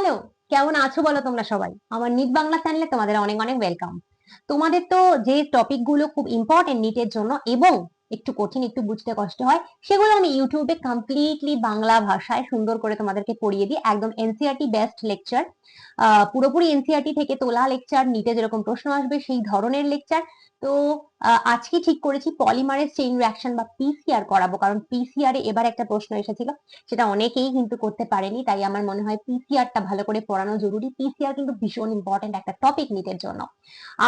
Hello কেমন আছো বলো তোমরা সবাই? আমার নিট বাংলা চ্যানেলে তোমাদের অনেক অনেক ওয়েলকাম তোমাদের তো যে টপিকগুলো খুব ইম্পর্টেন্ট নিটের জন্য এবং একটু কঠিন, একটু বুঝতে কষ্ট হয়, সেগুলো আমি ইউটিউবে কমপ্লিটলি বাংলা ভাষায় সুন্দর করে তোমাদেরকে পড়িয়ে দিই। একদম এনসিআরটি বেস্ট লেকচার পুরোপুরি এনসিআরটি থেকে তোলা লেকচার নিটে যেরকম প্রশ্ন আসবে সেই ধরনের লেকচার তো আজকে ঠিক করেছি পলিমারের চেইন রিয়াকশন বা পিসিআর করাবো। কারণ পিসিআর এ এবার একটা প্রশ্ন এসেছিল, সেটা অনেকেই কিন্তু করতে পারেনি, তাই আমার মনে হয় পিসিআরটা ভালো করে পড়ানো জরুরি। পিসিআর কিন্তু ভীষণ ইম্পর্টেন্ট একটা টপিক নিটের জন্য।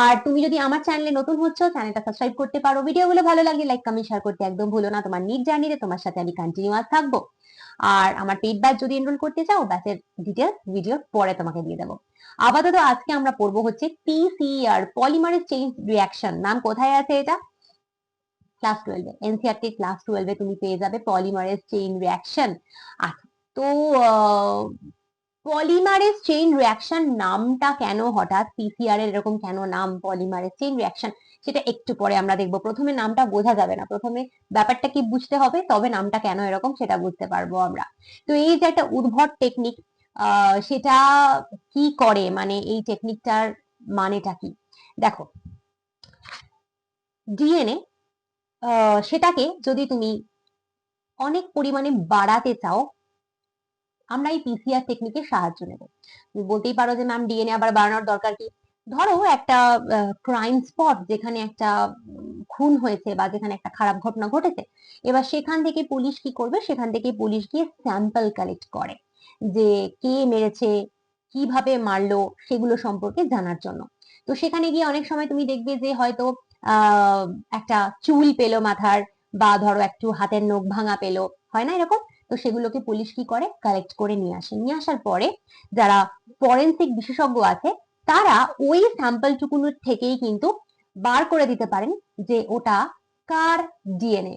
আর তুমি যদি আমার চ্যানেলে নতুন হচ্ছ চ্যানেলটা সাবস্ক্রাইব করতে পারো। ভিডিওগুলো ভালো লাগলে লাইক কমেন্ট শেয়ার করতে একদম ভুলো না। তোমার নিট জার্নিতে তোমার সাথে আমি কন্টিনিউয়াস থাকব। আর আমার পেড ব্যাচ যদি এনরোল করতে চাও ব্যাচের ডিটেলস ভিডিও পরে তোমাকে দিয়ে দেবো। আপাতত আজকে আমরা পড়ব হচ্ছে পিসিআর পলিমারেজ চেইন রিয়াকশন নাম কোথায় আছে এটা? ক্লাস টুয়েলভে এনসিআরটি ক্লাস টুয়েলভে তুমি পেয়ে যাবে পলিমারেজ চেইন রিয়াকশন আচ্ছা তো পলিমারেজ চেইন রিয়াকশন নামটা কেন হঠাৎ পিসিআর এর এরকম কেন নাম পলিমারেজ চেইন রিয়াকশন সেটা একটু পরে আমরা দেখব। প্রথমে নামটা বোঝা যাবে না। প্রথমে ব্যাপারটা কি বুঝতে হবে, তবে নামটা কেন এরকম সেটা বুঝতে পারব আমরা। তো এই যে একটা উদ্ভট টেকনিক সেটা কি করে? মানে এই টেকনিকটার মানেটা কি? দেখো ডিএনএ সেটাকে যদি তুমি অনেক পরিমাণে বাড়াতে চাও আমরা এই পিসিআর টেকনিকের সাহায্য নেব। তুমি বলতেই পারো যে ম্যাম ডিএনএ আবার বাড়ানোর দরকার কি? ধরো একটা ক্রাইম স্পট যেখানে একটা খুন হয়েছে বা যেখানে একটা খারাপ ঘটনা ঘটেছে, এবার সেখান থেকে পুলিশ কি করবে? সেখান থেকে পুলিশ গিয়ে স্যাম্পল কালেক্ট করে যে কে মেরেছে, কীভাবে মারলো সেগুলো সম্পর্কে জানার জন্য। তো সেখানে গিয়ে অনেক সময় তুমি দেখবে যে হয়তো একটা চুল পেল মাথার বা ধরো একটু হাতের নখ ভাঙা পেল, হয় না এরকম? তো সেগুলোকে পুলিশ কি করে? কালেক্ট করে নিয়ে আসে। নিয়ে আসার পরে যারা ফরেন্সিক বিশেষজ্ঞ আছে, তারা ওই স্যাম্পল টুকুনোর থেকেই কিন্তু বার করে দিতে পারেন যে ওটা কার ডিএনএ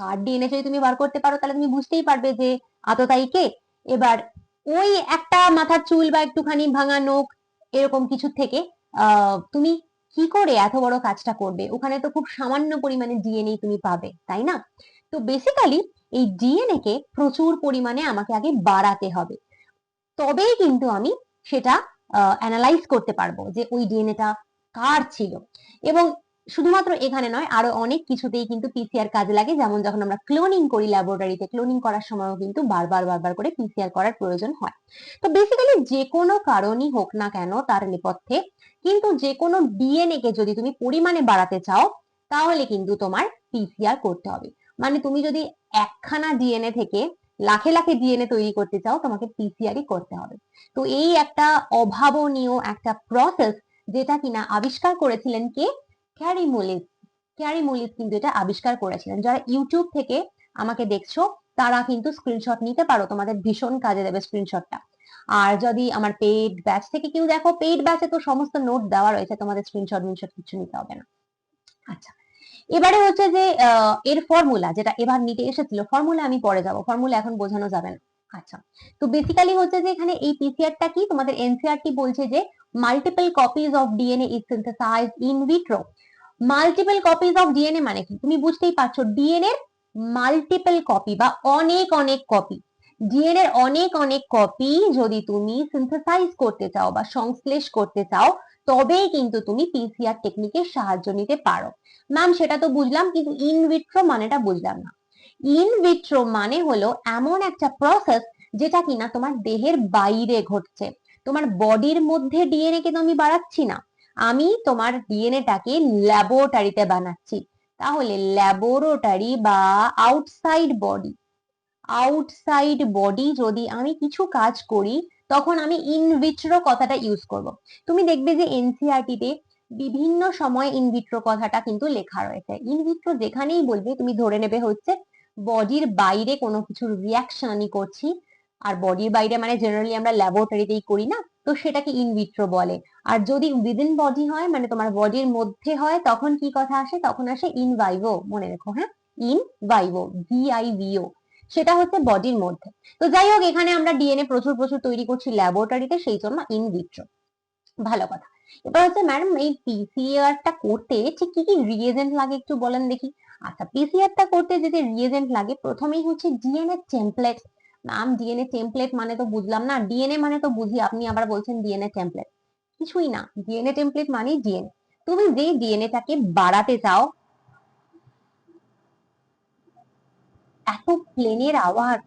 কার ডিএনএ যদি তুমি বার করতে পারো, তাহলে তুমি বুঝতেই পারবে যে আততায়ী কে। এবার ওই একটা মাথার চুল বা একটুখানি ভাঙা নোখ এরকম কিছু থেকে তুমি কি করে এত বড় কাজটা করবে? ওখানে তো খুব সামান্য পরিমাণে ডিএনএ তুমি পাবে, তাই না? তো বেসিক্যালি এই ডিএনএ কে প্রচুর পরিমাণে আমাকে আগে বাড়াতে হবে। তবেই কিন্তু আমি সেটা অ্যানালাইজ করতে পারব যে ওই ডিএনএটা কার ছিল। এবং শুধুমাত্র এখানে নয়, আরও অনেক কিছুতেই কিন্তু পিসিআর কাজে লাগে। যেমন যখন আমরা ক্লোনিং করি ল্যাবরেটরিতে ক্লোনিং করার সময়ও কিন্তু বারবার বারবার করে পিসিআর করার প্রয়োজন হয়। তো বেসিক্যালি যে কোনো কারণই হোক না কেন তার নেপথ্যে, কিন্তু যে কোনো ডিএনএ কে যদি তুমি পরিমাণে বাড়াতে চাও, তাহলে কিন্তু তোমার পিসিআর করতে হবে। মানে তুমি যদি একখানা ডিএনএ থেকে লাখে লাখে ডিএনএ তৈরি করতে চাও, তোমাকে পিসিআরই করতে হবে। তো এই একটা অভাবনীয় একটা প্রসেস যেটা কিনা আবিষ্কার করেছিলেন কে? ক্যারি মুলিস ক্যারি মুলিস কিন্তু এটা আবিষ্কার করেছিলেন। যারা ইউটিউব থেকে আমাকে দেখছ, তারা কিন্তু স্ক্রিনশট নিতে পারো। তোমাদের ভীষণ কাজে দেবে স্ক্রিনশটটা আর যদি আমার পেইড ব্যাচ থেকে কেউ দেখো পেইড ব্যাচে তো সমস্ত নোট দেওয়া রয়েছে, তোমাদের স্ক্রিনশট মিনশট কিছু নিতে হবে না। আচ্ছা এবারে হচ্ছে যে এর ফর্মুলা যেটা এবার নিতে এসেছিল ফর্মুলা আমি পরে যাব। ফর্মুলা এখন বোঝানো যাবে না। আচ্ছা। তো বেসিক্যালি হচ্ছে যে, এখানে এই পিসিআরটা কি? তোমাদের এনসিআরটি বলছে যে multiple copies of DNA is synthesize in vitro multiple copies of DNA মানে কি? তুমি বুঝতেই পারছ ডিএনএ মাল্টিপল কপি বা অনেক অনেক কপি ডিএনএ অনেক অনেক কপি যদি তুমি সিনথেসাইজ করতে চাও বা সংশ্লেষ করতে চাও তবেই কিন্তু তুমি পিসিআর টেকনিকের সাহায্য নিতে পারো। ম্যাম সেটা তো বুঝলাম, কিন্তু ইনভিট্রো মানেটা বুঝলাম না। ইনভিট্রো মানে হলো এমন একটা প্রসেস যেটা কিনা তোমার দেহের বাইরে ঘটছে। তোমার বডির মধ্যে ডিএনএ কে আমি বাড়াচ্ছি না। আমি তোমার ডিএনএটাকে ল্যাবরেটরিতে বানাচ্ছি। তাহলে ল্যাবরেটরি বা আউটসাইড বডি আউটসাইড বডি যদি আমি কিছু কাজ করি তখন আমি ইনভিট্রো কথাটা ইউজ করব। তুমি দেখবে যে এনসিআরটি তে বিভিন্ন সময় ইনভিট্রো কথাটা কিন্তু লেখা রয়েছে। ইনভিট্রো যেখানেই বলবে, তুমি ধরে নেবে হচ্ছে বডির বাইরে কোনো কিছু রিয়াকশন আমি করছি, আর বডির বাইরে মানে জেনারেলি আমরা ল্যাবরেটরিতেই করি না, তো সেটাকে ইনভিট্রো বলে। আর যদি উইদিন বডি হয় মানে তোমার বডির মধ্যে হয়, তখন কি কথা আসে? তখন আসে ইন ভাইভো মনে রেখো হ্যাঁ? ইন ভাইভো ভিআইভিও সেটা হচ্ছে বডির মধ্যে। তো যাই হোক, এখানে আমরা ডিএনএ প্রচুর প্রচুর তৈরি করছি ল্যাবরেটরিতে সেই জন্য ইন ভিট্রো ভালো কথা। এবার হচ্ছে ম্যাডাম এই পিসিআর টা করতে ঠিক কি কি রিয়েজেন্ট লাগে একটু বলেন দেখি? আচ্ছা পিসিআর টা করতে যদি রিয়েজেন্ট লাগে, প্রথমেই হচ্ছে DNA template ma'am DNA template মানে তো বুঝলাম না। ডিএনএ মানে তো বুঝি, আপনি আবার বলছেন ডিএনএ টেমপ্লেট কিছুই না। ডিএনএ টেমপ্লেট মানে ডিএনএ তুমি যে ডিএনএটাকে বাড়াতে চাও এত প্লেনের আওয়াজ।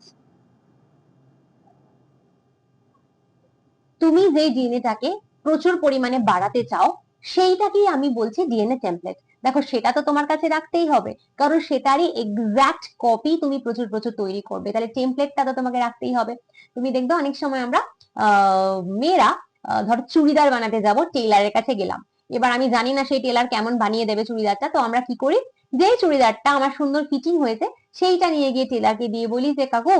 তুমি যে ডিএনএটাকে প্রচুর পরিমাণে বাড়াতে চাও, সেইটাকেই আমি বলছি ডিএনএ টেমপ্লেট দেখো, সেটা তো তোমার কাছে রাখতেই হবে, কারণ সেটারই এক্সাক্ট কপি তুমি প্রচুর প্রচুর তৈরি করবে। তাহলে টেমপ্লেটটা তো তোমাকে রাখতেই হবে। তুমি দেখবে অনেক সময় আমরা মেয়েরা ধরো চুড়িদার বানাতে যাব টেলারের কাছে গেলাম। এবার আমি জানি না সেই টেলার কেমন বানিয়ে দেবে চুড়িদারটা, তো আমরা কি করি? যে চুড়িদারটা আমার সুন্দর ফিটিং হয়েছে সেইটা নিয়ে গিয়ে টেলারকে দিয়ে বলি যে, কাকু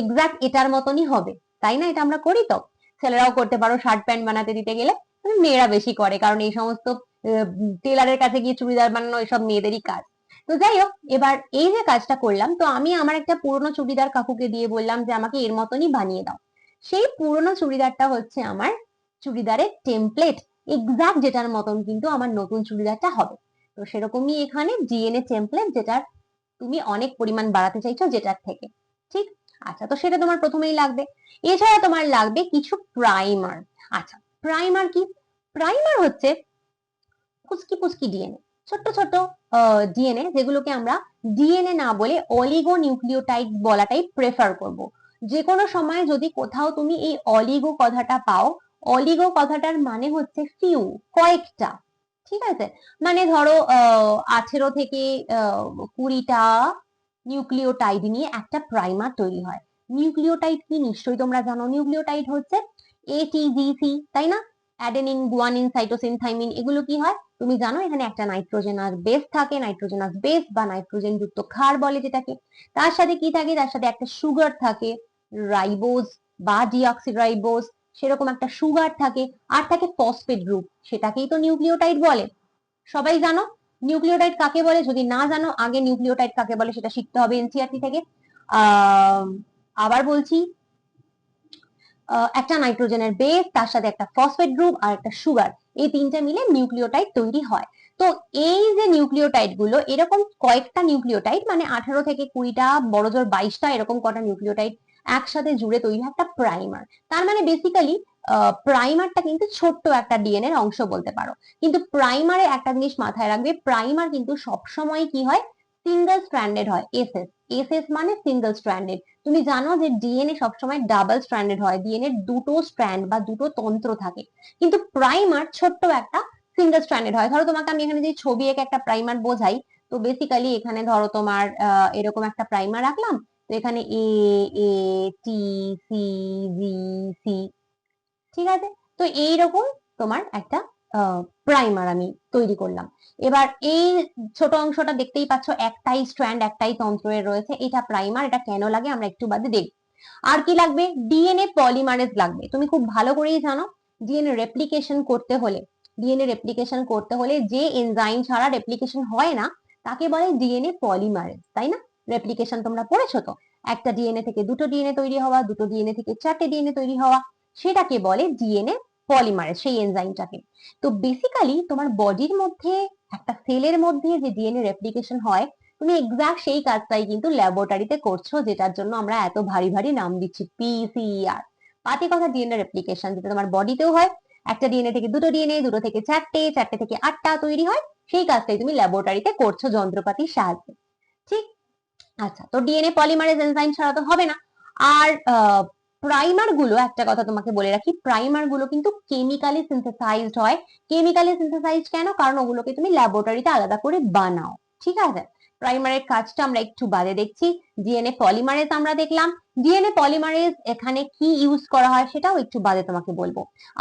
এক্সাক্ট এটার মতনই হবে। তাই না? এটা আমরা করি তো। ছেলেরাও করতে পারো শার্ট প্যান্ট বানাতে দিতে গেলে। মেয়েরা বেশি করে, কারণ এই সমস্ত টেলারের কাছে গিয়ে চুড়িদার বানানো, এসব মেয়েদেরই কাজ। তো যাই হোক, এবার এই যে কাজটা করলাম, তো আমি আমার একটা পুরনো চুড়িদার কাকুকে দিয়ে বললাম যে, আমাকে এর মতনই বানিয়ে দাও। সেই পুরনো চুড়িদারটা হচ্ছে আমার চুড়িদারের টেমপ্লেট এক্সাক্ট যেটার মতন কিন্তু আমার নতুন চুড়িদারটা হবে। তো সেরকমই এখানে ডিএনএ টেমপ্লেট যেটার তুমি অনেক পরিমাণ বাড়াতে চাইছো যেটার থেকে, ঠিক? আচ্ছা তো সেটা তোমার প্রথমেই লাগবে। এছাড়া তোমার লাগবে কিছু প্রাইমার আচ্ছা প্রাইমার কি? প্রাইমার হচ্ছে পুচকি পুচকি ডিএনএ ছোট্ট ছোট্ট ডিএনএ যেগুলোকে আমরা ডিএনএ না বলে অলিগো নিউক্লিওটাইড বলাটাই প্রেফার করব। যে কোনো সময় যদি কোথাও তুমি এই অলিগো কথাটা পাও অলিগো কথাটার মানে হচ্ছে ফিউ কয়েকটা। ঠিক আছে? মানে ধরো আঠেরো থেকে কুড়িটা নিউক্লিওটাইড নিয়ে একটা প্রাইমার তৈরি হয়। নিউক্লিওটাইড কি? নিশ্চয়ই তোমরা জানো, নিউক্লিওটাইড হচ্ছে এটিজিসি তাই না? অ্যাডেনিন, গুয়ানিন, সাইটোসিন, থাইমিন, এগুলো কি হয়? তুমি জানো, এখানে একটা নাইট্রোজেনাস বেস থাকে নাইট্রোজেনাস বেস বা নাইট্রোজেন যুক্ত ক্ষার বলে যেটাকে। তার সাথে কি থাকে? তার সাথে একটা সুগার থাকে রাইবোজ বা ডিঅক্সিরাইবোজ সেরকম একটা সুগার থাকে আর থাকে ফসফেট গ্রুপ সেটাকেই তো নিউক্লিওটাইড বলে। সবাই জানো নিউক্লিওটাইড কাকে বলে? যদি না জানো, আগে নিউক্লিওটাইড কাকে বলে সেটা শিখতে হবে এনসিআরটি থেকে। আবার বলছি একটা নাইট্রোজেনের বেস তার সাথে একটা ফসফেট গ্রুপ আর একটা সুগার এই তিনটে মিলে নিউক্লিওটাইড তৈরি হয়। তো এই যে নিউক্লিওটাইডগুলো, এরকম কয়েকটা নিউক্লিওটাইড মানে আঠারো থেকে কুড়িটা বড় জোর বাইশটা এরকম কটা নিউক্লিওটাইড একসাথে জুড়ে তৈরি একটা প্রাইমার তার মানে বেসিক্যালি প্রাইমারটা কিন্তু ছোট্ট একটা ডিএনএ অংশ বলতে পারো। কিন্তু প্রাইমারে একটা জিনিস মাথায় রাখবে প্রাইমার কিন্তু সবসময় কি হয়? সিঙ্গেল স্ট্র্যান্ডেড হয় এসএস এসএস মানে সিঙ্গেল স্ট্র্যান্ডেড তুমি জানো যে ডিএনএ সবসময় ডাবল স্ট্র্যান্ডেড হয় ডিএনএ দুটো স্ট্র্যান্ড বা দুটো তন্ত্র থাকে। কিন্তু প্রাইমার ছোট্ট একটা সিঙ্গেল স্ট্র্যান্ডেড হয়। ধরো তোমাকে আমি এখানে যে ছবি এঁকে একটা প্রাইমার বোঝাই, তো বেসিক্যালি এখানে ধরো তোমার এরকম একটা প্রাইমার রাখলাম তো এখানে এ এ, টি, সি, জি, সি, ঠিক আছে? তো এইরকম তোমার একটা প্রাইমার আমি তৈরি করলাম। এবার এই ছোট অংশটা দেখতেই পাচ্ছ, একটাই স্ট্র্যান্ড একটাই তন্ত্রের রয়েছে। এটা প্রাইমার এটা কেন লাগে আমরা একটু বাদে দেখব। আর কি লাগবে? ডিএনএ পলিমারেজ লাগবে। তুমি খুব ভালো করেই জানো ডিএনএ রেপ্লিকেশন করতে হলে ডিএনএ রেপ্লিকেশন করতে হলে যে এনজাইম ছাড়া রেপ্লিকেশন হয় না, তাকে বলে ডিএনএ পলিমারেজ তাই না? রেপ্লিকেশন তোমরা পড়েছো তো? একটা ডিএনএ থেকে দুটো ডিএনএ তৈরি হওয়া, দুটো ডিএনএ থেকে চারটে ডিএনএ তৈরি হওয়া, সেটাকে বলে ডিএনএ পলিমারেজ সেই এনজাইমটাকে তো বেসিক্যালি তোমার বডির মধ্যে, একটা সেলের মধ্যে যে ডিএনএ রেপ্লিকেশন হয়, তুমি এক্সাক্ট সেই কাজটাই কিন্তু ল্যাবরেটরিতে করছ, যেটার জন্য আমরা এত ভারী ভারী নাম দিচ্ছি পিসিআর পাতি কথা ডিএনএ রেপ্লিকেশন যেটা তোমার বডিতেও হয়, একটা ডিএনএ থেকে দুটো ডিএনএ দুটো থেকে চারটে চারটে থেকে আটটা তৈরি হয়, সেই কাজটাই তুমি ল্যাবরেটরিতে করছ যন্ত্রপাতির সাহায্যে। ঠিক আচ্ছা তো ডিএনএ পলিমারেজ এনজাইম ছাড়া তো হবে না। আর প্রাইমারগুলো, একটা কথা তোমাকে বলে রাখি প্রাইমারগুলো কিন্তু কেমিক্যালি সিনথেসাইজড হয়। কেমিক্যালি সিনথেসাইজড কেন? কারণ ওগুলোকে তুমি ল্যাবরেটরিতে আলাদা করে বানাও। ঠিক আছে? প্রাইমারের কাজটা আমরা একটু বাদে দেখছি। ডিএনএ পলিমারেজ আমরা দেখলাম। ডিএনএ পলিমারেজ এখানে কি ইউজ করা হয় সেটাও একটু বাদে তোমাকে বলব।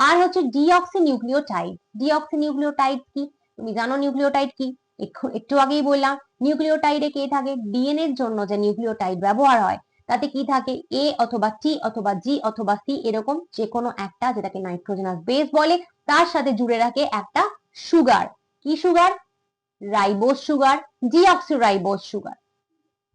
আর হচ্ছে ডিঅক্সি নিউক্লিওটাইড ডিঅক্সি নিউক্লিওটাইড কি? তুমি জানো নিউক্লিওটাইড কি? একটু- আগেই বললাম, নিউক্লিওটাইডে কে থাকে? ডিএনএ এর জন্য যে নিউক্লিওটাইড ব্যবহার হয়, তাতে কি থাকে? এ অথবা টি অথবা জি অথবা সি এরকম যে কোনো একটা যেটাকে নাইট্রোজেনাস বেস বলে, তার সাথে জুড়ে রাখে একটা সুগার। কি sugar? Ribose sugar deoxyribose sugar.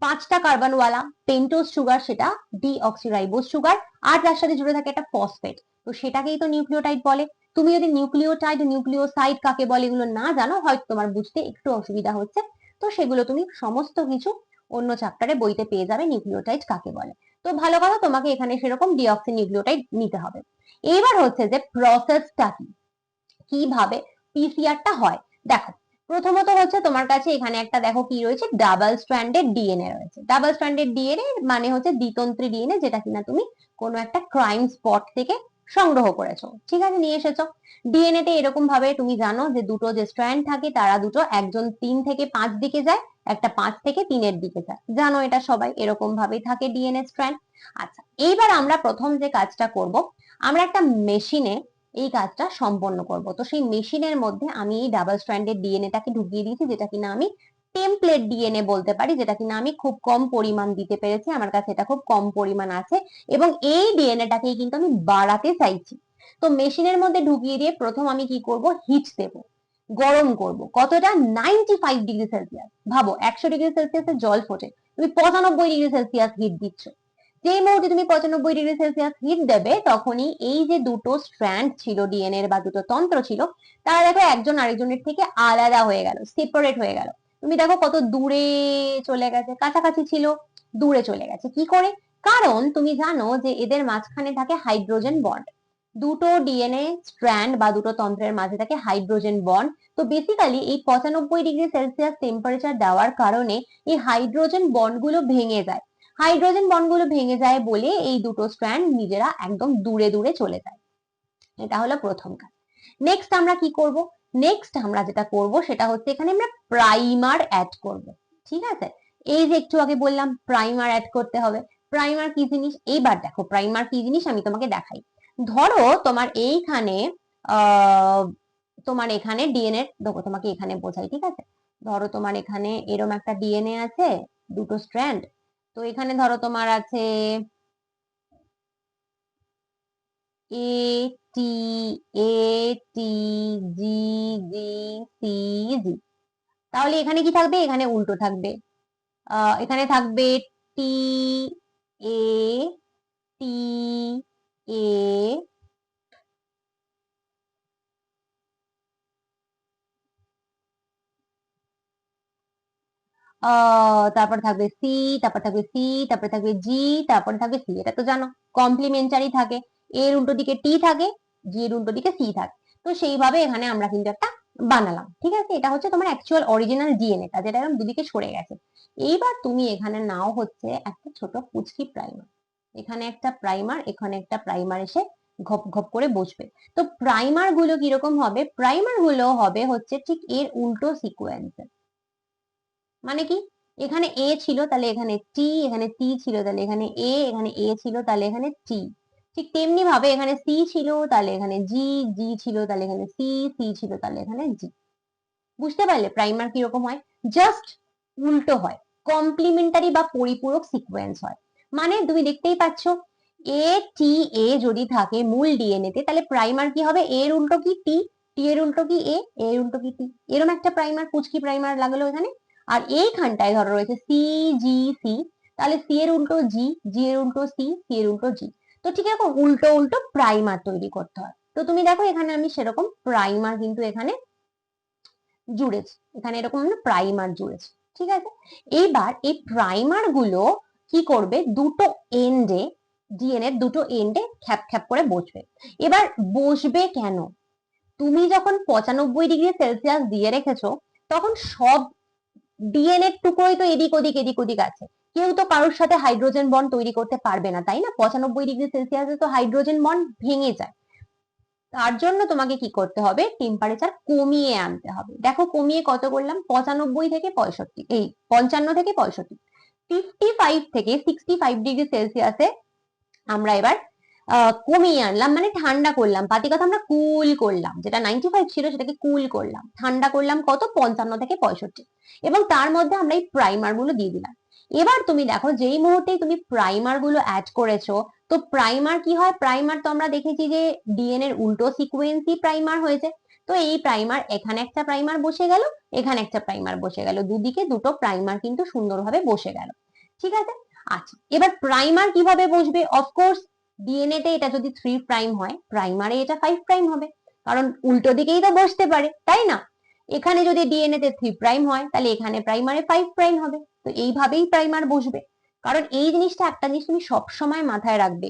পাঁচটা কার্বনওয়ালা, পেন্টোজ সুগার সেটা ডিঅক্সিরাইবোজ সুগার, আর তার সাথে জুড়ে থাকে একটা ফসফেট। তো সেটাকেই তো নিউক্লিওটাইড বলে। তুমি যদি নিউক্লিওটাইড, নিউক্লিওসাইড কাকে বলে এগুলো না জানো, হয়তো তোমার বুঝতে একটু অসুবিধা হচ্ছে। তো সেগুলো তুমি সমস্ত কিছু অন্য চ্যাপ্টারে বইতে পেয়ে যাবে নিউক্লিওটাইড কাকে বলে। তো ভালো কথা, তোমাকে এখানে সেরকম ডিঅক্সি নিউক্লিওটাইড নিতে হবে। এইবার হচ্ছে যে প্রসেসটা কি? কীভাবে পিসিআরটা হয়? দেখো, প্রথমত হচ্ছে তোমার কাছে এখানে একটা দেখো কি রয়েছে ডাবল স্ট্র্যান্ডেড ডিএনএ রয়েছে। ডাবল স্ট্র্যান্ডেড ডিএনএ মানে হচ্ছে দ্বিতন্ত্রী ডিএনএ যেটা কিনা তুমি কোনো একটা ক্রাইম স্পট থেকে সংগ্রহ করেছ। ঠিক আছে, নিয়ে এসেছ। ডিএনএ তে এরকম ভাবে তুমি জানো যে দুটো যে স্ট্র্যান্ড থাকে, তারা দুটো একজন তিন থেকে পাঁচ দিকে যায়, একটা পাঁচ থেকে তিনের দিকে যায়। জানো এটা সবাই, এরকম ভাবেই থাকে ডিএনএ স্ট্র্যান্ড। আচ্ছা এইবার আমরা প্রথম যে কাজটা করব, আমরা একটা মেশিনে এই কাজটা সম্পন্ন করব। তো সেই মেশিনের মধ্যে আমি এই ডাবল স্ট্র্যান্ডেড ডিএনএটাকে ঢুকিয়ে দিয়েছি, যেটা কিনা আমি টেমপ্লেট ডিএনএ বলতে পারি, যেটা কিনা আমি খুব কম পরিমাণ দিতে পেরেছি, আমার কাছে এটা খুব কম পরিমাণ আছে, এবং এই ডিএনএটাকেই কিন্তু আমি বাড়াতে চাইছি। তো মেশিনের মধ্যে ঢুকিয়ে দিয়ে প্রথম আমি কি করব? হিট দেব, গরম করব। কতটা? নাইনটি ফাইভ ডিগ্রি সেলসিয়াস ভাবো, একশো ডিগ্রি সেলসিয়াসে জল ফোটে, তুমি পঁচানব্বই ডিগ্রি সেলসিয়াস হিট দিচ্ছ। যেই মুহূর্তে তুমি পঁচানব্বই ডিগ্রি সেলসিয়াস হিট দেবে, তখনই এই যে দুটো স্ট্র্যান্ড ছিল ডিএনএ বা দুটো তন্ত্র ছিল, তারা দেখো একজন আরেকজনের থেকে আলাদা হয়ে গেল সেপারেট হয়ে গেল। তুমি দেখো কত দূরে চলে গেছে, কাছাকাছি ছিল, দূরে চলে গেছে। কি করে? কারণ তুমি জানো যে এদের মাঝখানে থাকে হাইড্রোজেন বন্ড দুটো ডিএনএ স্ট্র্যান্ড বা দুটো তন্ত্রের মাঝে থাকে হাইড্রোজেন বন্ড তো বেসিক্যালি এই পঁচানব্বই ডিগ্রি সেলসিয়াস টেম্পারেচার দেওয়ার কারণে এই হাইড্রোজেন বন্ডগুলো ভেঙে যায়। হাইড্রোজেন বন্ডগুলো ভেঙে যায় বলে এই দুটো স্ট্র্যান্ড নিজেরা একদম দূরে দূরে চলে যায়। এটা হলো প্রথম কাজ। নেক্সট আমরা কি করব? নেক্সট আমরা যেটা করব সেটা হচ্ছে এখানে আমরা প্রাইমার অ্যাড করব, ঠিক আছে? এই যে একটু আগে বললাম প্রাইমার অ্যাড করতে হবে প্রাইমার কি জিনিস? এইবার দেখো প্রাইমার কি জিনিস আমি তোমাকে দেখাই। ধরো তোমার এইখানে তোমার এখানে ডিএনএ দেখো তোমাকে এখানে বোঝাই, ঠিক আছে? ধরো তোমার এখানে এরম একটা ডিএনএ আছে, দুটো স্ট্র্যান্ড তো এখানে ধরো তোমার আছে এ টি এ টি জি জি সি জি তাহলে এখানে কি থাকবে? এখানে উল্টো থাকবে। এখানে থাকবে টি এ টি এ তারপর থাকবে সি তারপর থাকবে সি তারপর থাকবে জি তারপর থাকবে সি এটা তো জানো কমপ্লিমেন্টারি থাকে। এর উল্টো দিকে টি থাকে জি এর উল্টো দিকে সি থাকে। তো সেইভাবে এখানে আমরা কিন্তু একটা বানালাম, ঠিক আছে? এটা হচ্ছে তোমার অ্যাকচুয়াল অরিজিনাল ডিএনএটা যেটা এরকম দুদিকে সরে গেছে। এইবার তুমি এখানে নাও হচ্ছে একটা ছোট পুচকি প্রাইমার এখানে একটা প্রাইমার এখানে একটা প্রাইমার এসে ঘপ ঘপ করে বসবে। তো প্রাইমারগুলো কীরকম হবে? প্রাইমারগুলো হবে হচ্ছে ঠিক এর উল্টো সিকোয়েন্স মানে কি? এখানে এ ছিল, তাহলে এখানে টি এখানে টি ছিল, তাহলে এখানে এ এখানে এ ছিল, তাহলে এখানে টি ঠিক তেমনি ভাবে এখানে সি ছিল, তাহলে এখানে জি জি ছিল, তাহলে এখানে সি সি ছিল, তাহলে এখানে জি বুঝতে পারলে প্রাইমার কীরকম হয়? জাস্ট উল্টো হয় কমপ্লিমেন্টারি বা পরিপূরক সিকোয়েন্স হয়। মানে তুমি দেখতেই পাচ্ছ এ টি এ যদি থাকে মূল ডিএনএ তে, তাহলে প্রাইমার কি হবে? এর উল্টো কি টি টি এর উল্টো কি এ এর উল্টো কি টি এরকম একটা প্রাইমার পুচকি প্রাইমার লাগল এখানে। আর এইখানটায় ধরো রয়েছে সি জি সি তাহলে সি এর উল্টো জি জি এর উল্টো সি সি এর উল্টো জি তো ঠিক এরকম উল্টো উল্টো প্রাইমার তৈরি করতে হয়। তো তুমি দেখো এখানে আমি সেরকম প্রাইমার কিন্তু এখানে জুড়েছি। এখানে এরকম প্রাইমার জুড়েছি, ঠিক আছে? এইবার এই প্রাইমারগুলো কি করবে? দুটো এন্ডে ডিএনএ দুটো এন্ডে খ্যাপ খ্যাপ করে বসবে। এবার বসবে কেন? তুমি যখন পঁচানব্বই ডিগ্রি সেলসিয়াস দিয়ে রেখেছো, তখন সব ডিএনএ টুকরোই তো এদিক ওদিক এদিক ওদিক আছে। কেউ তো কারোর সাথে হাইড্রোজেন বন্ড তৈরি করতে পারবে না, তাই না? পঁচানব্বই ডিগ্রি সেলসিয়াসে তো হাইড্রোজেন বন্ড ভেঙে যায়। তার জন্য তোমাকে কি করতে হবে? টেম্পারেচার কমিয়ে আনতে হবে। দেখো কমিয়ে কত করলাম? পঁচানব্বই থেকে পঁয়ষট্টি, এই পঞ্চান্ন থেকে পঁয়ষট্টি। ফিফটি ফাইভ থেকে সিক্সটি ফাইভ ডিগ্রি সেলসিয়াসে আমরা এবার কমিয়ে আনলাম মানে ঠান্ডা করলাম। পাতি কথা আমরা কুল করলাম। যেটা নাইনটি ফাইভ ছিল সেটাকে কুল করলাম। ঠান্ডা করলাম কত? পঞ্চান্ন থেকে পঁয়ষট্টি। এবং তার মধ্যে আমরা এই প্রাইমারগুলো দিয়ে দিলাম। এবার তুমি দেখো যেই মুহূর্তেই তুমি প্রাইমারগুলো অ্যাড করেছ, তো প্রাইমার কি হয়? প্রাইমার তো আমরা দেখেছি যে ডিএনএর উল্টো সিকুয়েন্সই প্রাইমার হয়েছে। তো এই প্রাইমার এখানে একটা প্রাইমার বসে গেল, এখানে একটা প্রাইমার বসে গেল। দুদিকে দুটো প্রাইমার কিন্তু সুন্দরভাবে বসে গেল। ঠিক আছে? আচ্ছা এবার প্রাইমার কীভাবে বসবে? অফকোর্স ডিএনএ তে এটা যদি থ্রি প্রাইম হয় প্রাইমারে এটা ফাইভ প্রাইম হবে। কারণ উল্টো দিকেই তো বসতে পারে, তাই না? এখানে যদি ডিএনএ তে থ্রি প্রাইম হয়, তাহলে এখানে প্রাইমারে ফাইভ প্রাইম হবে। তো এইভাবেই প্রাইমার বসবে। কারণ এই জিনিসটা একটা জিনিস তুমি সবসময় মাথায় রাখবে।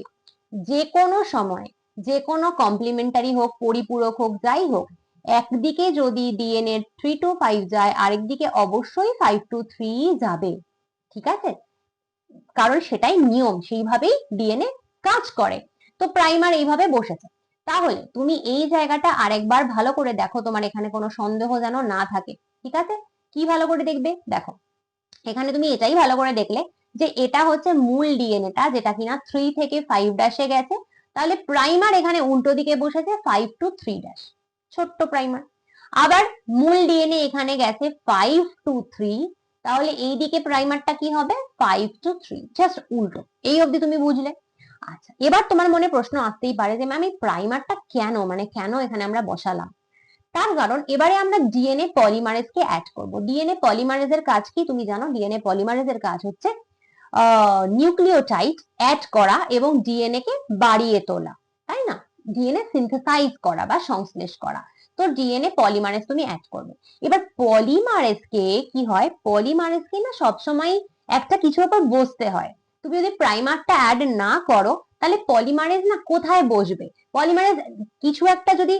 যে কোনো সময়, যে কোনো কমপ্লিমেন্টারি হোক, পরিপূরক হোক, যাই হোক, একদিকে যদি ডিএনএ থ্রি টু ফাইভ যায়, আরেকদিকে অবশ্যই ফাইভ টু থ্রি যাবে। ঠিক আছে? কারণ সেটাই নিয়ম, সেইভাবেই ডিএনএ কাজ করে। তো প্রাইমার এইভাবে বসেছে। তাহলে তুমি এই জায়গাটা আরেকবার ভালো করে দেখো, তোমার এখানে কোনো সন্দেহ যেন না থাকে। ঠিক আছে? কি ভালো করে দেখবে? দেখো। এখানে তুমি এটাই ভালো করে দেখলে যে এটা হচ্ছে মূল ডিএনএটা যেটা কিনা থ্রি থেকে ফাইভ ড্যাশে গেছে। তাহলে প্রাইমার এখানে উল্টো দিকে বসেছে ফাইভ টু থ্রি ড্যাশ ছোট্ট প্রাইমার আবার মূল ডিএনএ এখানে গেছে ফাইভ টু থ্রি তাহলে এই দিকে প্রাইমারটা কি হবে? ফাইভ টু থ্রি জাস্ট উল্টো। এই অবধি তুমি বুঝলে। আচ্ছা এবার তোমার মনে প্রশ্ন আসতেই পারে যে ম্যাম এই প্রাইমারটা কেন? মানে কেন এখানে আমরা বসালাম? তার কারণ এবারে আমরা ডিএনএ পলিমারেজ কে অ্যাড করব। ডিএনএ পলিমারেজের কাজ কি? তুমি জানো ডিএনএ পলিমারেজের কাজ হচ্ছে নিউক্লিওটাইড অ্যাড করা এবং ডিএনএ কে বাড়িয়ে তোলা, তাই না? ডিএনএ সিনথেসাইজ করা বা সংশ্লেষ করা। তো ডিএনএ পলিমারেজ তুমি অ্যাড করবে। এবার পলিমারেজকে কি হয়? পলিমারেজকে না সবসময় একটা কিছুর উপর বসতে হয়। তুমি যদি প্রাইমারটা অ্যাড না করো তাহলে পলিমারেজ না কোথায় বসবে? পলিমারেজ কিছু একটা যদি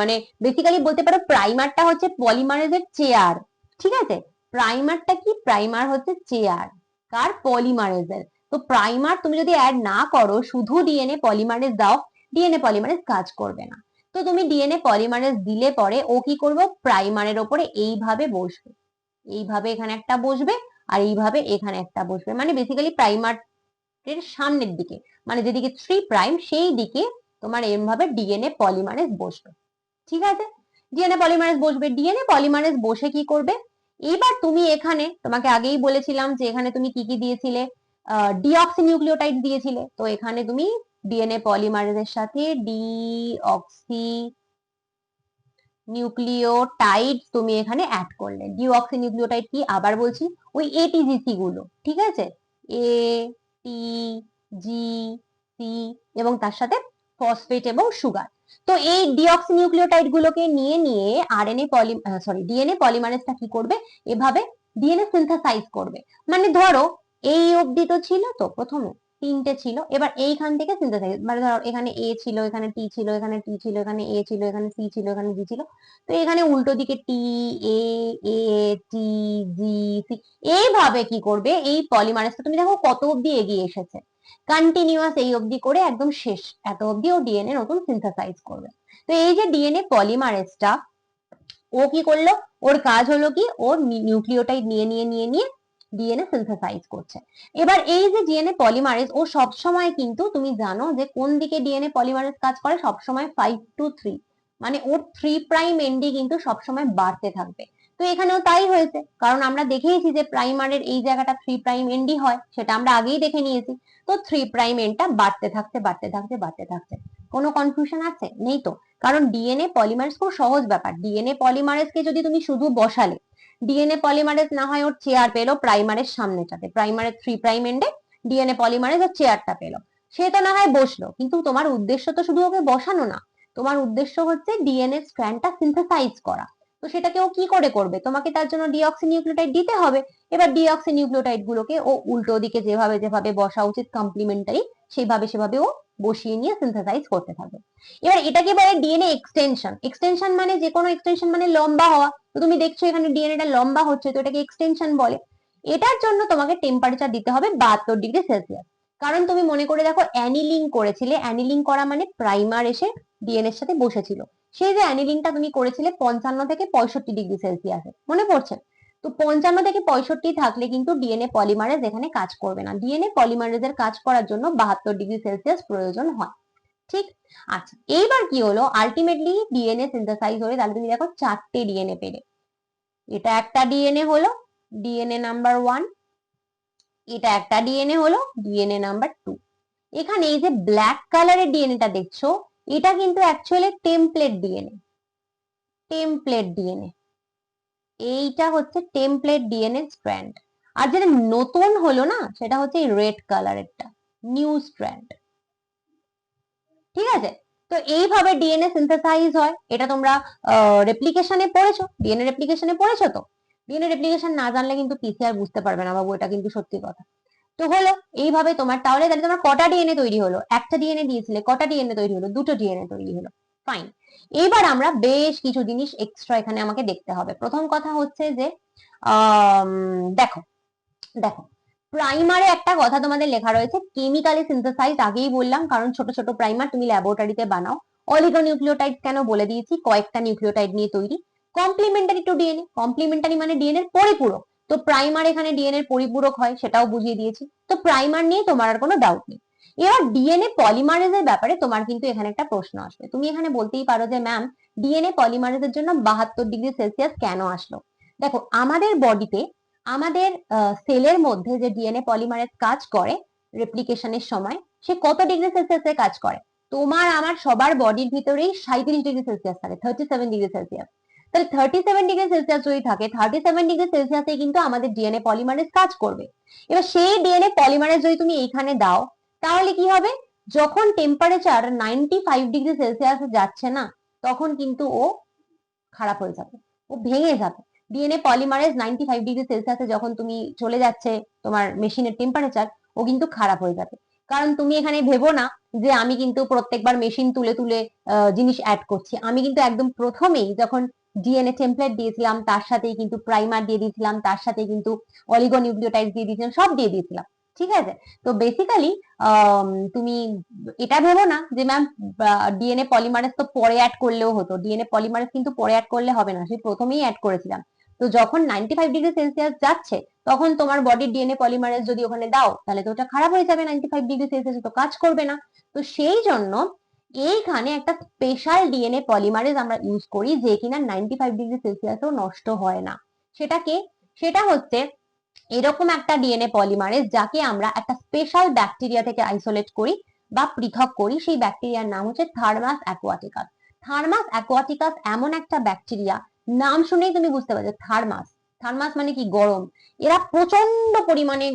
মানে বেসিক্যালি বলতে পারো প্রাইমারটা হচ্ছে পলিমারেজের চেয়ার ঠিক আছে? প্রাইমারটা কি? প্রাইমার হচ্ছে চেয়ার কার? পলিমারেজের তো প্রাইমার তুমি যদি অ্যাড না করো, শুধু ডিএনএ পলিমারেজ দাও ডিএনএ পলিমারেজ কাজ করবে না। তো তুমি ডিএনএ পলিমারেজ দিলে পরে ও কি করবে? প্রাইমারের ওপরে এইভাবে বসবে। এইভাবে এখানে একটা বসবে আর এইভাবে এখানে একটা বসবে। মানে বেসিক্যালি প্রাইমার এর সামনের দিকে। মানে যেদিকে থ্রি প্রাইম সেই দিকে তোমার এরম ভাবে ডিএনএ পলিমারেজ বসবে। ঠিক আছে? ডিএনএ পলিমারেজ বসবে। ডিএনএ পলিমারেজ বসে কি করবে? এবার তুমি এখানে, তোমাকে আগেই বলেছিলাম যে এখানে তুমি কি কি দিয়েছিলে? ডিঅক্সি নিউক্লিওটাইড দিয়েছিলে। তো এখানে তুমি ডিএনএ পলিমারেজের সাথে ডিঅক্সি নিউক্লিওটাইড তুমি এখানে অ্যাড করলে। ডিঅক্সি নিউক্লিওটাইড কি? আবার বলছি, ওই এটিজিসি গুলো। ঠিক আছে? এ টি জি সি এবং তার সাথে ফসফেট এবং সুগার তো এই ডিঅক্সি নিউক্লিওটাইড গুলোকে নিয়ে নিয়ে আরএনএ পলি সরি ডিএনএ পলিমারেজটা কি করবে? এভাবে ডিএনএ সিনথেসাইজ করবে। মানে ধরো, এই অবধি তো ছিল তো প্রথমে। তিনটে ছিল। এবার এইখান থেকে সিনথেসাইজ মানে ধরো এখানে এ ছিল, এখানে টি ছিল, এখানে টি ছিল, এখানে এ ছিল, এখানে সি ছিল, এখানে জি ছিল। তো এখানে উল্টো দিকে টি এ এ টি জি সি এইভাবে কি করবে? এই পলিমারেজটা তুমি দেখো কত অবধি এগিয়ে এসেছে। কন্টিনিউয়াস এই অবধি করে একদম শেষ, এত অবধি ও ডিএনএ নতুন সিনথেসাইজ করবে। তো এই যে ডিএনএ পলিমারেজটা ও কি করল? ওর কাজ হলো কি? ওর নিউক্লিওটাইড নিয়ে নিয়ে নিয়ে নিয়ে ডিএনএ সিনথেসাইজ করছে। এবার এই যে ডিএনএ পলিমারেজ ও সব সময় কিন্তু তুমি জানো যে কোন দিকে ডিএনএ পলিমারেজ কাজ করে? সব সময় ফাইভ টু থ্রি মানে ওর থ্রি প্রাইম এন্ডি কিন্তু সব সময় বাড়তে থাকবে। তো এখানেও তাই হয়েছে। কারণ আমরা দেখেইছি যে প্রাইমারের এই জায়গাটা থ্রি প্রাইম এন্ডি হয়, সেটা আমরা আগেই দেখে নিয়েছি। তো থ্রি প্রাইম এন্ডটা বাড়তে থাকছে বাড়তে থাকছে বাড়তে থাকছে কোনো কনফিউশন আছে? নেই তো। কারণ ডিএনএ পলিমারেজ খুব সহজ ব্যাপার। ডিএনএ পলিমারেজকে যদি তুমি শুধু বসালে ডিএনএ পলিমারেজ না হয় ওর চেয়ার পেল প্রাইমারের সামনেটাতে প্রাইমারের থ্রি প্রাইম এন্ডে ডিএনএ পলিমারেজ ওর চেয়ারটা পেল। সে তো না হয় বসল, কিন্তু তোমার উদ্দেশ্য তো শুধু ওকে বসানো না, তোমার উদ্দেশ্য হচ্ছে ডিএনএ স্ট্র্যান্ডটা সিনথেসাইজ করা। তো সেটাকে ও কি করে করবে? তোমাকে তার জন্য ডিঅক্সি নিউক্লিওটাইড দিতে হবে, এবার ডিঅক্সি নিউক্লিওটাইড গুলোকে ও উল্টো দিকে যেভাবে যেভাবে বসা উচিত কমপ্লিমেন্টারি সেইভাবে সেভাবে ও বসিয়ে নিয়ে সিনথেসাইজ করতে থাকবে। এবার এটাকে বলে ডিএনএ এক্সটেনশন এক্সটেনশন মানে যে কোনো এক্সটেনশন মানে লম্বা হওয়া। তো তুমি দেখছ এখানে ডিএনএটা লম্বা হচ্ছে, তো এটাকে এক্সটেনশন বলে। এটার জন্য তোমাকে টেম্পারেচার দিতে হবে বাহাত্তর ডিগ্রি সেলসিয়াস কারণ তুমি মনে করে দেখো অ্যানিলিং করেছিলে। অ্যানিলিং করা মানে প্রাইমার এসে ডিএনএ এর সাথে বসেছিল। সেই যে অ্যানিলিংটা তুমি করেছিলে পঞ্চান্ন থেকে পঁয়ষট্টি ডিগ্রি সেলসিয়াসে মনে পড়ছে? তো পঞ্চান্ন থেকে পঁয়ষট্টি থাকলে কিন্তু ডিএনএ পলিমারেজ এখানে কাজ করবে না ডিএনএ পলিমারেজের কাজ করার জন্য বাহাত্তর ডিগ্রি সেলসিয়াস প্রয়োজন হয় ঠিক আচ্ছা এইবার কি হলো আলটিমেটলি ডিএনএ সিনথেসাইজ হয়ে তাহলে তুমি দেখো চারটে ডিএনএ পেলে এটা একটা ডিএনএ হলো ডিএনএ নাম্বার ওয়ান এটা একটা ডিএনএ হলো ডিএনএ নাম্বার টু এখানে এই যে ব্ল্যাক কালারের ডিএনএটা দেখছ এটা কিন্তু actually template DNA template DNA এইটা হচ্ছে টেমপ্লেট ডিএনএ স্ট্র্যান্ড আর যেটা নতুন হলো না, সেটা হচ্ছে এই রেড কালারেরটা নিউ স্ট্র্যান্ড ঠিক আছে? তো এইভাবে ডিএনএ সিনথেসাইজ হয়। এটা তোমরা রেপ্লিকেশনে পড়েছো? ডিএনএ রেপ্লিকেশনে পড়েছো তো? ডিএনএ রেপ্লিকেশন না জানলে কিন্তু পিসিআর বুঝতে পারবে না বাবু, এটা কিন্তু সত্যি কথা। তো হলো, এইভাবে তোমার, তাহলে তাহলে তোমার কটা ডিএনএ তৈরি হলো? একটা ডিএনএ দিয়েছিলে, কটা ডিএনএ তৈরি হলো? দুটো ডিএনএ তৈরি হলো। ফাইন এইবার আমরা বেশ কিছু জিনিস এক্সট্রা এখানে আমাকে দেখতে হবে। প্রথম কথা হচ্ছে যে দেখো দেখো প্রাইমারে একটা কথা তোমাদের লেখা রয়েছে কেমিক্যালি সিনথেসাইজ আগেই বললাম, কারণ ছোট ছোট প্রাইমার তুমি ল্যাবরেটরিতে বানাও। অলিগোনিউক্লিওটাইড কেন বলে দিয়েছি? কয়েকটা নিউক্লিওটাইড নিয়ে তৈরি। কমপ্লিমেন্টারি টু ডিএনএ কমপ্লিমেন্টারি মানে ডিএনএ এর পরিপূরক। তো প্রাইমার এখানে ডিএনএ এর পরিপূরক হয়, সেটাও বুঝিয়ে দিয়েছি। তো প্রাইমার নিয়ে তোমার আর কোনো ডাউট নেই। এবার ডিএনএ পলিমারেজের ব্যাপারে তোমার কিন্তু এখানে একটা প্রশ্ন আসবে। তুমি এখানে বলতেই পারো যে ম্যাম ডিএনএ পলিমারেজের জন্য বাহাত্তর ডিগ্রি সেলসিয়াস কেন আসলো? দেখো, আমাদের বডিতে আমাদের সেলের মধ্যে যে ডিএনএ পলিমারেজ কাজ করে রেপ্লিকেশনের সময়, সে কত ডিগ্রি সেলসিয়াসে কাজ করে? তোমার, আমার সবার বডির ভিতরেই সাঁত্রিশ ডিগ্রি সেলসিয়াস থাকে থার্টি সেভেন ডিগ্রি সেলসিয়াস তাহলে থার্টি সেভেন ডিগ্রি সেলসিয়াস যদি থাকে থার্টি সেভেন ডিগ্রি সেলসিয়াসে কিন্তু আমাদের ডিএনএ পলিমারেজ কাজ করবে। এবার সেই ডিএনএ পলিমারেজ যদি তুমি এইখানে দাও তাহলে কি হবে? যখন টেম্পারেচার নাইনটি ফাইভ ডিগ্রি সেলসিয়াসে যাচ্ছে না, তখন কিন্তু ও খারাপ হয়ে যাবে, ও ভেঙে যাবে। DNA polymerase ninety five degree সেলসিয়াসে যখন তুমি চলে যাচ্ছে তোমার মেশিনের টেম্পারেচার ও কিন্তু খারাপ হয়ে যাবে। কারণ তুমি এখানে ভেবো না যে আমি কিন্তু প্রত্যেকবার মেশিন তুলে তুলে জিনিস অ্যাড করছি। আমি কিন্তু একদম প্রথমেই যখন ডিএনএ টেমপ্লেট দিয়েছিলাম, তার সাথেই কিন্তু প্রাইমার দিয়ে দিয়েছিলাম, তার সাথে কিন্তু অলিগোনিউক্লিওটাইড দিয়ে দিয়েছিলাম, সব দিয়ে দিয়েছিলাম। ঠিক আছে? তো বেসিক্যালি তুমি এটা ভেবো না যে ম্যাম ডিএনএ পলিমারেজ তো পরে অ্যাড করলেও হতো। ডিএনএ পলিমারেজ কিন্তু পরে অ্যাড করলে হবে না, সেই প্রথমেই অ্যাড করেছিলাম। তো যখন নাইনটি ফাইভ ডিগ্রি সেলসিয়াস যাচ্ছে, তখন তোমার বডির ডিএনএ পলিমারেজ যদি ওখানে দাও, তাহলে তো ওটা খারাপ হয়ে যাবে নাইনটি ফাইভ ডিগ্রি সেলসিয়াস তো কাজ করবে না। তো সেই জন্য এইখানে একটা স্পেশাল ডিএনএ পলিমারেজ আমরা ইউজ করি, যে কিনা নাইনটি ফাইভ ডিগ্রি সেলসিয়াসও নষ্ট হয় না। সেটাকে, সেটা হচ্ছে এরকম একটা ডিএনএ পলিমারেজ যাকে আমরা একটা স্পেশাল ব্যাকটেরিয়া থেকে আইসোলেট করি বা পৃথক করি, সেই ব্যাকটেরিয়ার নাম হচ্ছে থার্মাস অ্যাকোয়াটিকাস থার্মাস অ্যাকোয়াটিকাস এমন একটা ব্যাকটেরিয়া নাম শুনেই তুমি বুঝতে পারছ থার্মাস থার্মাস মানে কি? গরম। এরা প্রচণ্ড পরিমাণে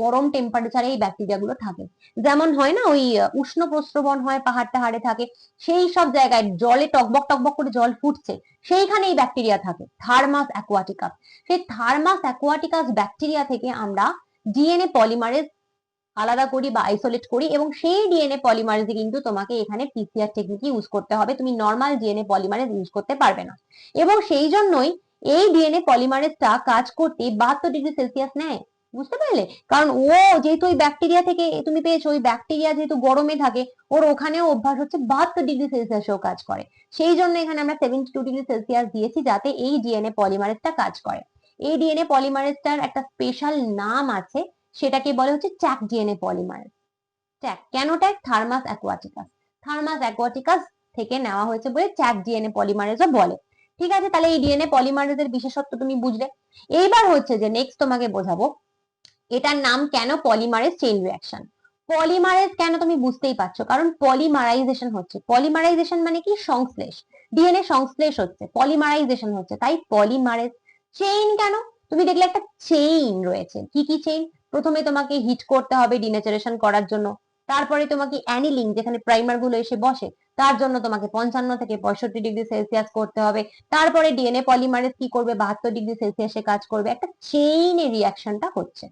গরম টেম্পারেচারে এই ব্যাকটেরিয়া গুলো থাকে। যেমন হয় না, ওই উষ্ণ প্রস্রবণ হয়, পাহাড় টাহাড়ে থাকে, সেই সব জায়গায় জলে টকবক টকবক করে জল ফুটছে, সেইখানে এই ব্যাকটেরিয়া থাকে থার্মাস অ্যাকোয়াটিকাস সেই থার্মাস অ্যাকোয়াটিকাস ব্যাকটেরিয়া থেকে আমরা ডিএনএ পলিমারেজ আলাদা করি বা আইসোলেট করি এবং সেই ডিএনএ পলিমারেজে কিন্তু তোমাকে এখানে পিসিআর টেকনিক ইউজ করতে হবে, তুমি নর্মাল ডিএনএ পলিমারেজ ইউজ করতে পারবে না। এবং সেই জন্যই এই ডিএনএ পলিমারেজটা কাজ করতে বাহাত্তর ডিগ্রি সেলসিয়াস নেয়। বুঝতে পারলে? কারণ ও যেহেতু ওই ব্যাকটেরিয়া থেকে তুমি পেয়েছ, ওই ব্যাকটেরিয়া যেহেতু গরমে থাকে, ওর ওখানেও অভ্যাস হচ্ছে বাহাত্তর ডিগ্রি সেলসিয়াসেও কাজ করে। সেই জন্য এখানে আমরা সেভেন্টি টু ডিগ্রি সেলসিয়াস দিয়েছি যাতে এই ডিএনএ পলিমারেজটা কাজ করে। এই ডিএনএ পলিমারেজটার একটা স্পেশাল নাম আছে, সেটাকে বলে হচ্ছে ট্যাক ডিএনএ পলিমারেজ ট্যাক কেন ট্যাক থার্মাস অ্যাকোয়াটিকাস থার্মাস অ্যাকোয়াটিকাস থেকে নেওয়া হয়েছে বলে ট্যাক ডিএনএ পলিমারেজও বলে। ঠিক আছে, তাহলে এই ডিএনএ পলিমারেজের বিশেষত্ব তুমি বুঝলে। এইবার হচ্ছে যে নেক্সট তোমাকে বোঝাবো এটার নাম কেন পলিমারেজ চেইন রিঅ্যাকশন পলিমারেজ কেন তুমি বুঝতেই পারছ? কারণ পলিমারাইজেশন হচ্ছে। পলিমারাইজেশন মানে কি? সংশ্লেষ। ডিএনএ সংশ্লেষ হচ্ছে। পলিমারাইজেশন হচ্ছে। তাই পলিমারেজ চেইন কেন? তুমি দেখলে একটা চেইন রয়েছে। কি কি চেইন প্রথমে তোমাকে হিট করতে হবে ডিনেচারেশন করার জন্য। তারপরে তোমাকে অ্যানিলিং যেখানে প্রাইমারগুলো এসে বসে, তার জন্য তোমাকে পঞ্চান্ন থেকে পঁয়ষট্টি ডিগ্রি সেলসিয়াস করতে হবে। তারপরে ডিএনএ পলিমারেজ কি করবে? বাহাত্তর ডিগ্রি সেলসিয়াসে কাজ করবে। একটা চেইনের রিয়াকশনটা হচ্ছে।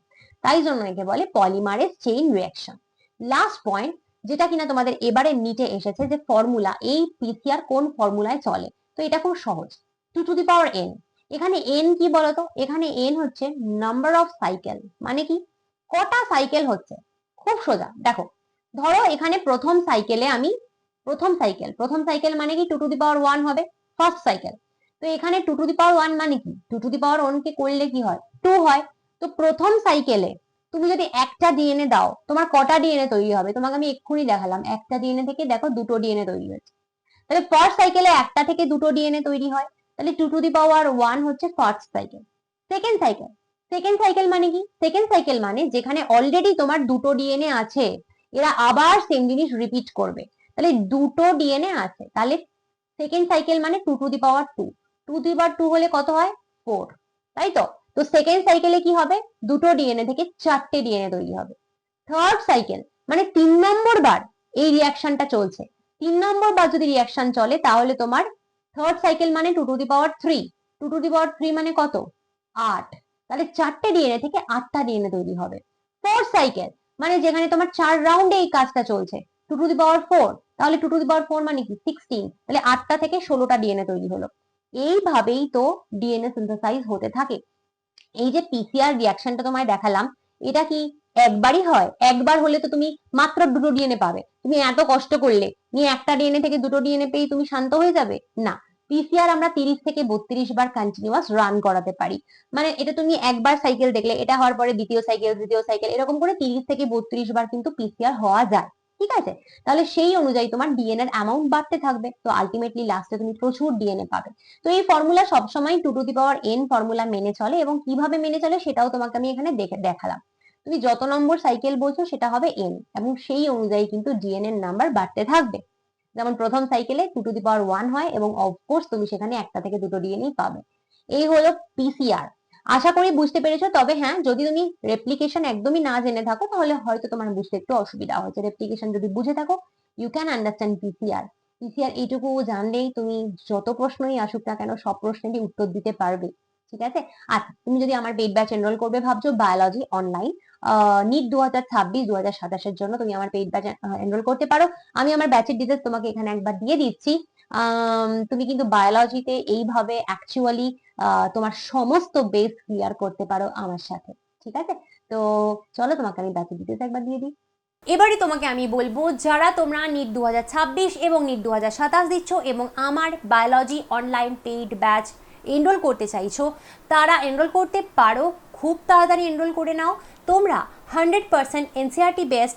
তাই জন্য একে বলে polymerase chain reaction last point যেটা কিনা তোমাদের এবারে নিটে এসেছে যে ফর্মুলা এই পিসিআর কোন ফর্মুলায় চলে। তো এটা খুব সহজ। Two to the power n এখানে এন কি বলতো? এখানে এন হচ্ছে নাম্বার অফ সাইকেল মানে কি? কটা সাইকেল হচ্ছে? খুব সোজা। দেখো, ধরো এখানে প্রথম সাইকেলে আমি প্রথম সাইকেল প্রথম সাইকেল মানে কি? Two to the power one হবে। ফার্স্ট সাইকেল তো এখানে two to the power one মানে কি? Two to the power one কে করলে কি হয়? টু হয়। তো প্রথম সাইকেলে তুমি যদি একটা ডিএনএ দাও, তোমার কটা ডিএনএ তৈরি হবে? তোমাকে আমি এক্ষুনি দেখালাম। একটা ডিএনএ থেকে দেখো দুটো ডিএনএ তৈরি হয়েছে। তাহলে ফার্স্ট সাইকেলে একটা থেকে দুটো ডিএনএ তৈরি হয়। তাহলে two to the power one হচ্ছে first cycle second cycle second cycle মানে কি? সেকেন্ড সাইকেল মানে যেখানে অলরেডি তোমার দুটো ডিএনএ আছে, এরা আবার সেম জিনিস রিপিট করবে। তাহলে দুটো ডিএনএ আছে। তাহলে সেকেন্ড সাইকেল মানে two to the power two to the power two হলে কত হয়? ফোর তাই তো? তো সেকেন্ড সাইকেলে কি হবে? দুটো ডিএনএ থেকে চারটে ডিএনএ তৈরি হবে। থার্ড সাইকেল মানে তিন নম্বর বার এই রিয়াকশনটা চলছে। তিন নম্বর বার যদি রিয়াকশন চলে, তাহলে তোমার থার্ড সাইকেল মানে two to the power three two to the power three মানে কত? আট। তাহলে চারটে ডিএনএ থেকে আটটা ডিএনএ তৈরি হবে। ফোর সাইকেল মানে যেখানে তোমার চার রাউন্ডে এই কাজটা চলছে। Two to the power four তাহলে two to the power four মানে কি? সিক্সটিন তাহলে আটটা থেকে ষোলোটা ডিএনএ তৈরি হলো। এইভাবেই তো ডিএনএ সিনথেসাইজ হতে থাকে। এই যে পিসিআর রিয়াকশনটা তোমায় দেখালাম, এটা কি একবারই হয়? একবার হলে তো তুমি মাত্র দুটো ডিএনএ পাবে। তুমি এত কষ্ট করলে, নিয়ে একটা ডিএনএ থেকে দুটো ডিএনএ পেয়ে তুমি শান্ত হয়ে যাবে? না। পিসিআর আমরা তিরিশ থেকে বত্রিশ বার কন্টিনিউয়াস রান করাতে পারি। মানে এটা তুমি একবার সাইকেল দেখলে, এটা হওয়ার পরে দ্বিতীয় সাইকেল তৃতীয় সাইকেল এরকম করে তিরিশ থেকে বত্রিশ বার কিন্তু পিসিআর হওয়া যায়। ঠিক আছে? তাহলে সেই অনুযায়ী তোমার ডিএনএ এর অ্যামাউন্ট বাড়তে থাকবে। তো আলটিমেটলি লাস্টে তুমি প্রচুর ডিএনএ পাবে। তো এই ফর্মুলা সবসময় two to the power n formula মেনে চলে এবং কীভাবে মেনে চলে সেটাও তোমাকে আমি এখানে দেখে, দেখালাম। তুমি যত নম্বর সাইকেল বলছো সেটা হবে এন এবং সেই অনুযায়ী কিন্তু ডিএনএ নাম্বার বাড়তে থাকবে। যেমন প্রথম সাইকেলে two to the power one হয় এবং অফকোর্স তুমি সেখানে একটা থেকে দুটো ডিএনএ পাবে। এই হলো পিসিআর আশা করি বুঝতে পেরেছ। তবে হ্যাঁ যদি তুমি রেপ্লিকেশন একদমই না জেনে থাকো, তাহলে হয়তো তোমার বুঝতে একটু অসুবিধা হয়েছে। রেপ্লিকেশন যদি বুঝে থাকো you can understand PCR PCR এইটুকু জানলেই তুমি যত প্রশ্নই আসুক না কেন, সব প্রশ্নেরই উত্তর দিতে পারবে। ঠিক আছে? আচ্ছা তুমি যদি আমার পেইড ব্যাচ এনরোল করবে, ভাবছ বায়োলজি অনলাইন নিট দু হাজার ছাব্বিশ দু হাজার সাতাশের জন্য তুমি আমার পেইড ব্যাচ এনরোল করতে পারো। আমি আমার ব্যাচের ডিটেলস তোমাকে এখানে একবার দিয়ে দিচ্ছি। তুমি কিন্তু বায়োলজিতে এইভাবে অ্যাকচুয়ালি তোমার সমস্ত বেস ক্লিয়ার করতে পারো আমার সাথে, ঠিক আছে? তো চলো তোমাকে আমি ব্যাচের ডিটেলস একবার দিয়ে দিই। এবারে তোমাকে আমি বলব, যারা তোমরা নিট দুহাজার ছাব্বিশ এবং নিট দু দিচ্ছ এবং আমার biology online paid batch enroll করতে চাইছো, তারা এনরোল করতে পারো, খুব তাড়াতাড়ি এনরোল করে নাও। তোমরা hundred percent NCERT best